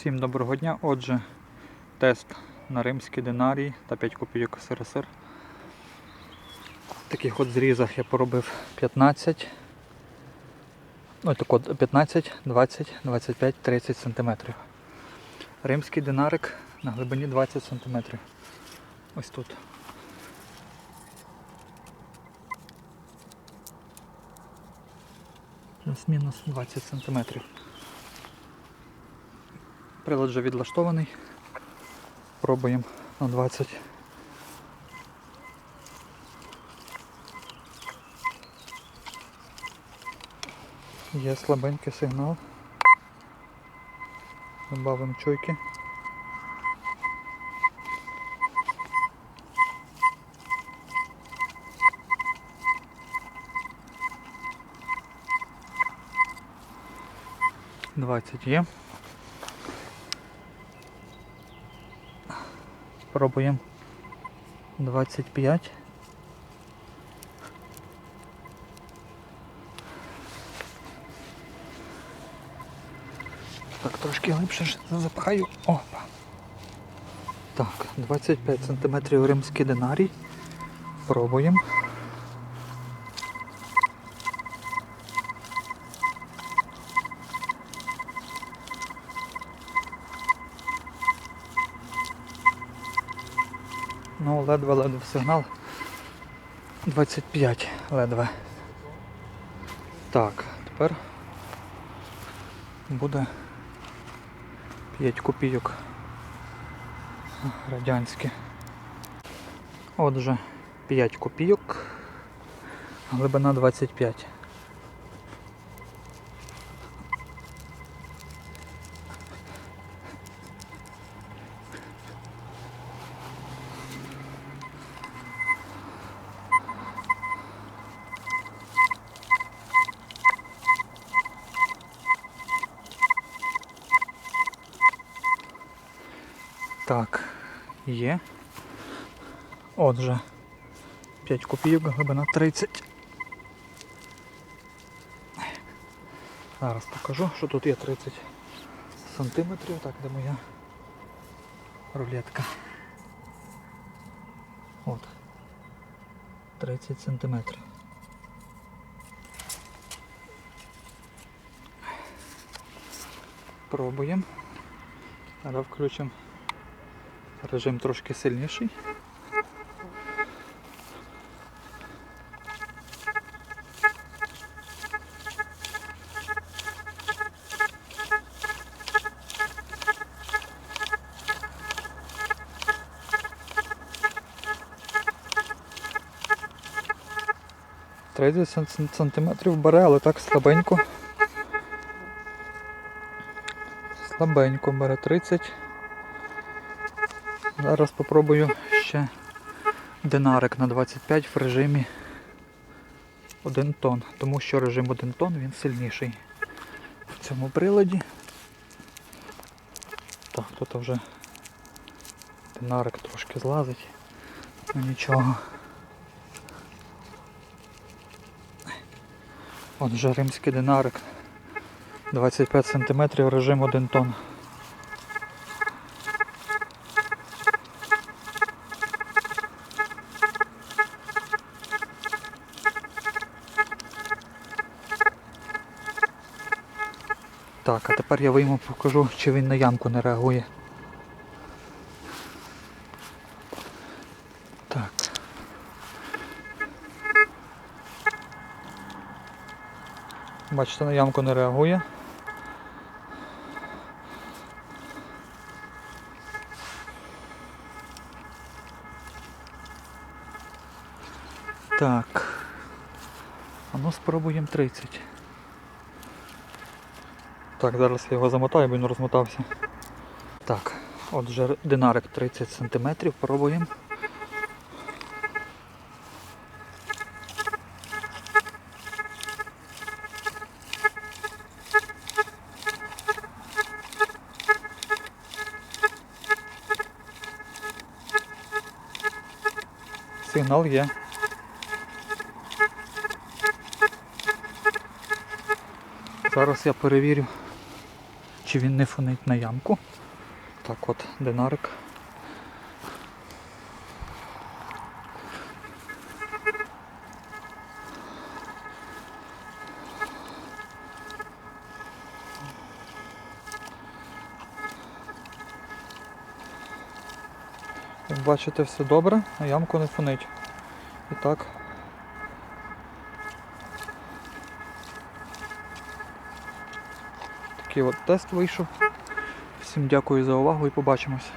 Всім доброго дня. Отже, тест на римський динарій та 5 копійок СРСР. Таких от зрізах я поробив 15. Ну, так от 15, 20, 25, 30 см. Римський динарик на глибині 20 см. Ось тут. Плюс-мінус 20 см. Прилад вже відлаштований. Пробуємо на 20. Є слабенький сигнал. Добавимо чуйки. Двадцять є. Пробуємо 25. Так, трошки глибше запхаю. Опа. Так, 25 см римський динарій. Пробуємо. Ну, ледве-ледве сигнал. 25 ледве. Так, тепер буде 5 копійок радянські. Отже, 5 копійок, глибина 25. Так, є. Отже, 5 копійок, глибина 30. Зараз покажу, що тут є 30 сантиметрів. Так, де моя рулетка. От. 30 сантиметрів. Пробуємо. Зараз включимо режим трошки сильніший. Тридцять сантиметрів бере, але так слабенько. Слабенько бере 30. Зараз спробую ще динарик на 25 в режимі 1 тонн, тому що режим 1 тонн він сильніший в цьому приладі. Так, тут вже динарик трошки злазить, ну нічого. Отже, римський динарик 25 см режим 1 тонн. Так, а тепер я вийму покажу, чи він на ямку не реагує. Так. Бачите, на ямку не реагує. Так. А ну спробуємо 30. Так, зараз я його замотаю, бо він розмотався. Так, отже, динарик 30 см, пробуємо. Сигнал є. Зараз я перевірю, чи він не фонить на ямку. Так от, динарик. Як бачите, все добре, на ямку не фонить. І так. Такий от тест вийшов. Всім дякую за увагу і побачимось.